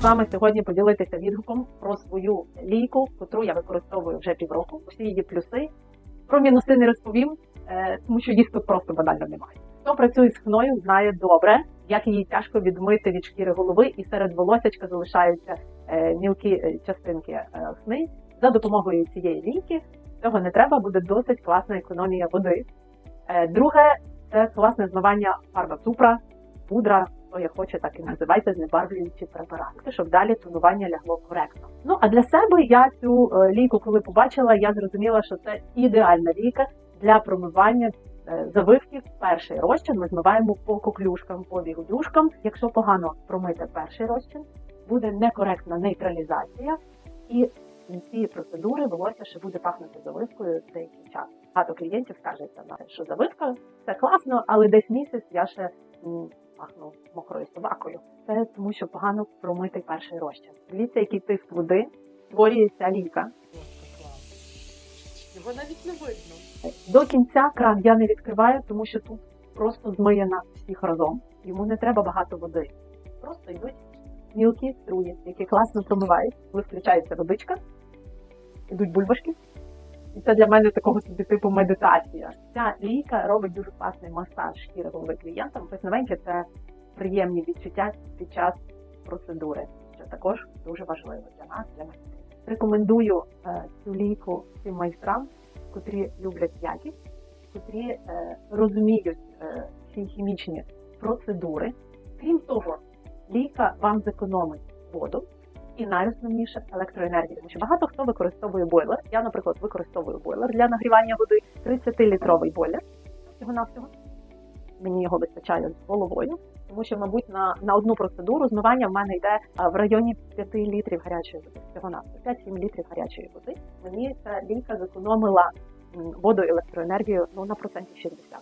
вами сьогодні поділитися відгуком про свою лійку, яку я використовую вже півроку. Усі її плюси. Про мінуси не розповім, е, тому що їх тут просто банально немає. Хто працює з хною, знає добре, як її тяжко відмити від шкіри голови, і серед волосячка залишаються е, мілкі е, частинки хни. За допомогою цієї лійки цього не треба, буде досить класна економія води. Друге це класне змивання фарба цупра, пудра, хто як хоче, так і називайте знебарвлюючі препарати, щоб далі тонування лягло коректно. Ну а для себе я цю е, лійку, коли побачила, я зрозуміла, що це ідеальна лійка для промивання е, завивків. Перший розчин ми змиваємо по коклюшкам, по бігудюшкам. Якщо погано промити перший розчин, буде некоректна нейтралізація і кінці процедури волосся ще буде пахнути завивкою деякий час. Багато клієнтів скажеться, що завивка це класно, але десь місяць я ще м, пахну мокрою собакою. Це тому, що погано промитий перший розчин. Дивіться, який тиск води створює ця ліка. Його навіть не видно. До кінця кран я не відкриваю, тому що тут просто змиє нас всіх разом. Йому не треба багато води. Просто йдуть мілкі струї, які класно промивають. Коли включається водичка, йдуть бульбашки. Це для мене такого собі типу медитація. Ця лійка робить дуже класний масаж шкіри голови клієнтам. Ось новеньке це приємні відчуття під час процедури, що також дуже важливо для нас, для майстрів. Рекомендую е, цю лійку всім майстрам, котрі люблять якість, котрі е, розуміють е, всі хімічні процедури. Крім того, лійка вам зекономить воду і найосновніше електроенергію. Тому що багато хто використовує бойлер. Я, наприклад, використовую бойлер для нагрівання води, 30-літровий бойлер всього навсього. Мені його вистачає з головою, тому що, мабуть, на, на одну процедуру змивання в мене йде в районі 5 літрів гарячої води. Всього навсього 5-7 літрів гарячої води. Мені ця лійка зекономила м, воду електроенергію ну на процентів 60.